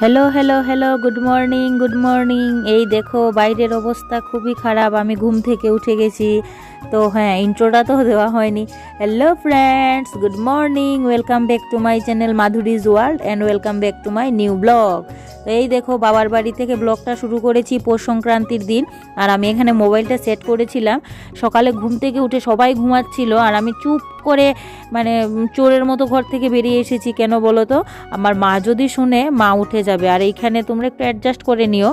Hello hello hello good morning good morning এই দেখো, বাইরের অবস্থা খুবই খারাপ, আমি ঘুম থেকে উঠে গেছি। তো হ্যাঁ ইন্ট্রোটা তো দেওয়া হয়নি। Hello friends good morning welcome back to my channel Madhuri's world and welcome back to my new blog এই দেখো, বাবার বাড়ি থেকে ব্লগটা শুরু করেছি পৌষ সংক্রান্তির দিন। আর আমি এখানে মোবাইলটা সেট করেছিলাম। সকালে ঘুম থেকে উঠে সবাই ঘুমাচ্ছিল। আর আমি চুপ করে মানে চোরের মতো ঘর থেকে বেরিয়ে এসেছি। কেন বলো তো? আমার মা যদি শুনে, মা উঠে যাবে। আর এইখানে তোমরা একটু অ্যাডজাস্ট করে নিও।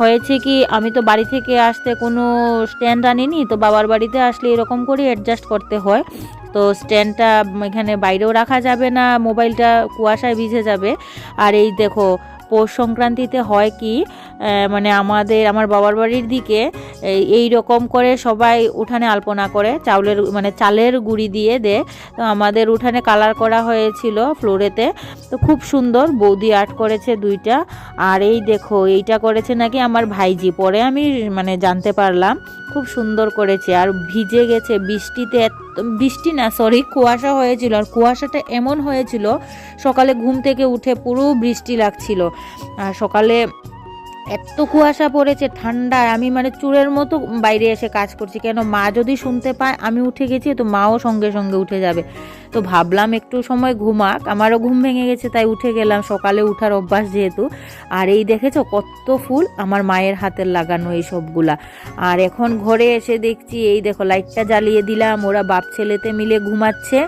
হয়েছে কি, আমি তো বাড়ি থেকে আসতে কোনো স্ট্যান্ড আনিনি, তো বাবার বাড়িতে আসলে এরকম করে অ্যাডজাস্ট করতে হয়। তো স্ট্যান্ডটা এখানে বাইরেও রাখা যাবে না মোবাইলটা কুয়াশায় ভিজে যাবে। আর এই দেখো পৌষ সংক্রান্তিতে হয় কি মানে আমাদের, আমার বাবার বাড়ির দিকে, এই- রকম করে সবাই উঠানে আলপনা করে, চাউলের মানে চালের গুঁড়ি দিয়ে দেয় তো আমাদের উঠানে কালার করা হয়েছিল ফ্লোরেতে। তো খুব সুন্দর, বৌদি আর্ট করেছে দুইটা। আর এই দেখো, এইটা করেছে নাকি আমার ভাইজি, পরে আমি মানে জানতে পারলাম। খুব সুন্দর করেছে, আর ভিজে গেছে, বৃষ্টিতে বৃষ্টি না সরি কুয়াশা হয়েছিল। আর কুয়াশাটা এমন হয়েছিল, সকালে ঘুম থেকে উঠে পুরো বৃষ্টি লাগছিল। আর সকালে এত কুয়াশা পড়েছে, ঠান্ডায়। আমি মানে চুরের মতো বাইরে এসে কাজ করছি। কেন মা যদি শুনতে পায়, আমি উঠে গেছি, তো মাও সঙ্গে সঙ্গে উঠে যাবে। তো ভাবলাম একটু সময় ঘুমাক, আমারও ঘুম ভেঙে গেছে, তাই উঠে গেলাম। সকালে উঠার অভ্যাস যেহেতু। আর এই দেখেছ কত ফুল? আমার মায়ের হাতের লাগানো এই সবগুলা। আর এখন ঘরে এসে দেখছি, এই দেখো লাইটটা জ্বালিয়ে দিলাম, ওরা বাপ ছেলেতে মিলে ঘুমাচ্ছে।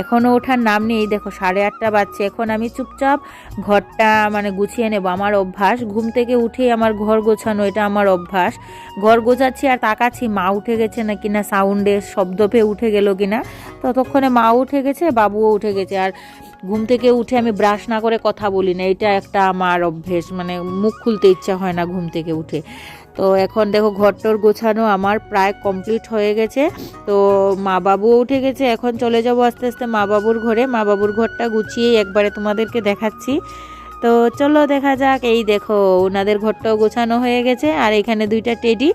এখনও ওঠার নাম নেই, এই দেখো সাড়ে আটটা বাজছে। এখন আমি চুপচাপ ঘরটা মানে গুছিয়ে নেব, আমার অভ্যাস। ঘুম থেকে উঠেই আমার ঘর গোছানো, এটা আমার অভ্যাস। ঘর গোছাচ্ছি আর তাকাচ্ছি, মা উঠে গেছে না কিনা সাউন্ডে শব্দ পেয়ে উঠে গেল কিনা। ততক্ষণে মা উঠে গেছে, বাবুও উঠে গেছে। আর ঘুম থেকে উঠে আমি ব্রাশ না করে কথা বলি না। এটা একটা আমার অভ্যেস মানে মুখ খুলতে ইচ্ছা হয় না ঘুম থেকে উঠে। তো এখন দেখো ঘরটর গোছানো আমার প্রায় কমপ্লিট হয়ে গেছে। তো মা বাবুও উঠে গেছে, এখন চলে যাব আস্তে আস্তে মা বাবুর ঘরে। মা বাবুর ঘরটা গুছিয়ে একবারে তোমাদেরকে দেখাচ্ছি। তো চলো দেখা যাক, এই দেখো ওনাদের ঘরটাও গোছানো হয়ে গেছে, আর এখানে দুইটা টেডি।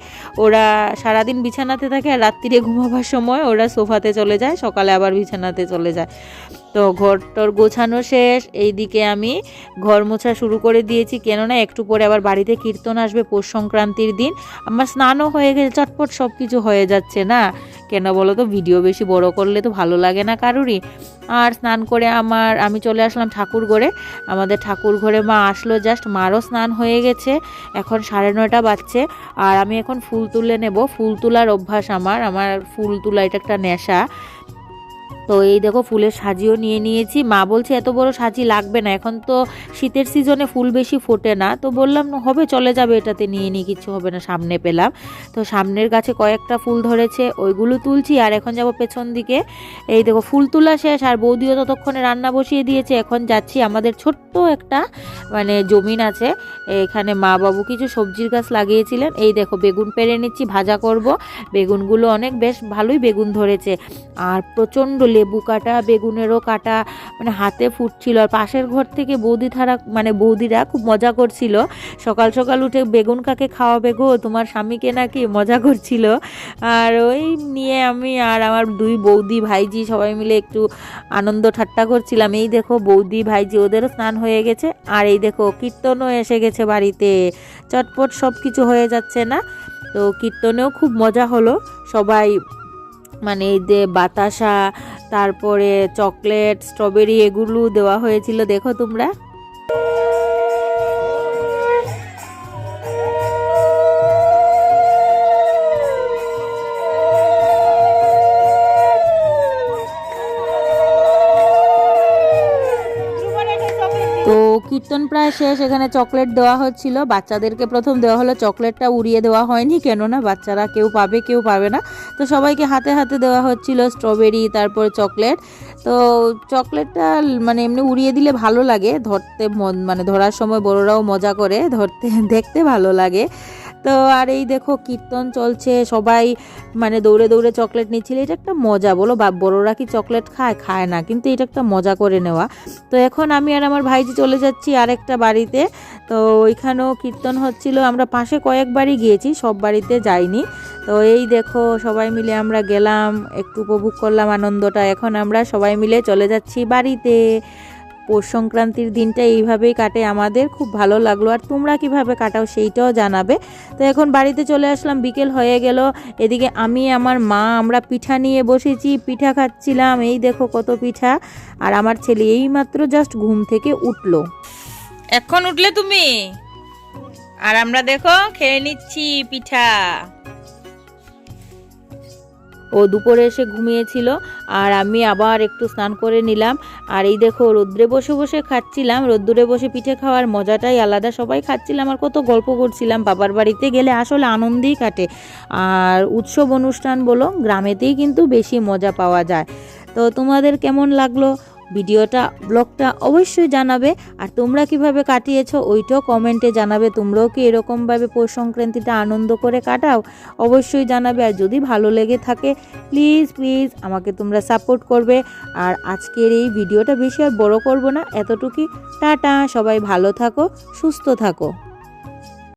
ওরা সারাদিন বিছানাতে থাকে আর রাত্রিরে ঘুমাবার সময় ওরা সোফাতে চলে যায়, সকালে আবার বিছানাতে চলে যায়। তো ঘরটর গোছানো শেষ। এইদিকে আমি ঘর মোছা শুরু করে দিয়েছি। কেননা একটু পরে আবার বাড়িতে কীর্তন আসবে পৌষ সংক্রান্তির দিন। আমার স্নানও হয়ে গেছে, চটপট সব কিছু হয়ে যাচ্ছে না। কেন বলো তো, ভিডিও বেশি বড় করলে তো ভালো লাগে না কারুরই। আর স্নান করে আমার, আমি চলে আসলাম ঠাকুর ঘরে। আমাদের ঠাকুর ঘরে মা আসলো জাস্ট মারও স্নান হয়ে গেছে। এখন সাড়ে নয়টা বাজছে। আর আমি এখন ফুল তুলে নেব। ফুল তোলার অভ্যাস আমার। আমার ফুল তোলা এটা একটা নেশা। তো এই দেখো ফুলের সাজিও নিয়ে নিয়েছি। মা বলছে, এত বড় সাজি লাগবে না। এখন তো শীতের সিজনে ফুল বেশি ফোটে না। তো বললাম, হবে, চলে যাবে। এটাতে নিয়ে নিই কিছু হবে না, সামনে পেলাম। তো সামনের গাছে কয়েকটা ফুল ধরেছে, ওইগুলো তুলছি আর এখন যাব পেছন দিকে। এই দেখো, ফুল তোলা শেষ আর বৌদিও ততক্ষণে রান্না বসিয়ে দিয়েছে। এখন যাচ্ছি আমাদের ছোট্ট একটা মানে জমিন আছে। এখানে মা বাবু কিছু সবজির গাছ লাগিয়েছিলেন। এই দেখো, বেগুন পেরে নিচ্ছি, ভাজা করব। বেগুনগুলো অনেক, বেশ ভালোই বেগুন ধরেছে। আর প্রচণ্ড লেবু কাটা, বেগুনেরও কাটা মানে হাতে ফুটছিল। আর পাশের ঘর থেকে বৌদি থারা মানে বৌদিরা খুব মজা করছিল। সকাল সকাল উঠে বেগুন কাকে খাওয়াবে গো? তোমার স্বামীকে নাকি মজা করছিল। আর ওই নিয়ে আমি আর আমার দুই বৌদি ভাইজি সবাই মিলে একটু আনন্দ ঠাট্টা করছিলাম। এই দেখো বৌদি ভাইজি, ওদেরও স্নান হয়ে গেছে। আর এই দেখো কীর্তনও এসে গেছে বাড়িতে। চটপট সব কিছু হয়ে যাচ্ছে না। তো কীর্তনেও খুব মজা হলো। সবাই মানে এই যে বাতাসা তারপরে চকলেট স্ট্রবেরি এগুলো দেওয়া হয়েছিল দেখো তোমরা। কীর্তন প্রায় শেষ, এখানে চকলেট দেওয়া হচ্ছিল। বাচ্চাদেরকে প্রথম দেওয়া হলো, চকলেটটা উড়িয়ে দেওয়া হয়নি, কেননা বাচ্চারা কেউ পাবে কেউ পাবে না। তো সবাইকে হাতে হাতে দেওয়া হচ্ছিল স্ট্রবেরি, তারপর চকলেট। তো চকলেটটা মানে এমনি উড়িয়ে দিলে ভালো লাগে, ধরতে মন মানে ধরার সময় বড়রাও মজা করে, ধরতে, দেখতে ভালো লাগে। তো আর এই দেখো কীর্তন চলছে, সবাই মানে দৌড়ে দৌড়ে চকলেট নিচ্ছিল। এটা একটা মজা, বলো বা, বড়রা কি চকলেট খায়? খায় না, কিন্তু এটা একটা মজা করে নেওয়া। তো এখন আমি আর আমার ভাইজি চলে যাচ্ছি আরেকটা বাড়িতে। তো ওইখানেও কীর্তন হচ্ছিল। আমরা পাশে কয়েকবারই গিয়েছি, সব বাড়িতে যাইনি। তো এই দেখো, সবাই মিলে আমরা গেলাম, একটু উপভোগ করলাম আনন্দটা। এখন আমরা সবাই মিলে চলে যাচ্ছি বাড়িতে। পৌষ সংক্রান্তির দিনটা এইভাবেই কাটে। আমাদের খুব ভালো লাগল। আর তোমরা কীভাবে কাটাও সেইটাও জানাবে। তো এখন বাড়িতে চলে আসলাম, বিকেল হয়ে গেল। এদিকে আমি, আমার মা, আমরা পিঠা নিয়ে বসেছি, পিঠা খাচ্ছিলাম। এই দেখো কত পিঠা। আর আমার ছেলে এই মাত্র জাস্ট ঘুম থেকে উঠল। এখন উঠলে তুমি? আর আমরা দেখো, খেয়ে নিচ্ছি পিঠা। ও দুপুরে এসে ঘুমিয়েছিল আর আমি আবার একটু স্নান করে নিলাম। আর এই দেখো, রোদ্রে বসে বসে খাচ্ছিলাম। রোদ্দুরে বসে পিঠে খাওয়ার মজাটাই আলাদা। সবাই খাচ্ছিলাম আর কত গল্প করছিলাম। বাবার বাড়িতে গেলে আসলে আনন্দেই কাটে। আর উৎসব অনুষ্ঠান বলো, গ্রামেতেই কিন্তু বেশি মজা পাওয়া যায়। তো তোমাদের কেমন লাগল? ভিডিওটা, ব্লগটা অবশ্যই জানাবে। আর তোমরা কীভাবে কাটিয়েছো, ওইটাও কমেন্টে জানাবে। তোমরাও কি এরকমভাবে পৌষ সংক্রান্তিটা আনন্দ করে কাটাও? অবশ্যই জানাবে। আর যদি ভালো লেগে থাকে প্লিজ প্লিজ আমাকে তোমরা সাপোর্ট করবে। আর আজকের এই ভিডিওটা বেশি আর বড় করব না। এতটুকুই। টাটা! সবাই ভালো থাকো, সুস্থ থাকো।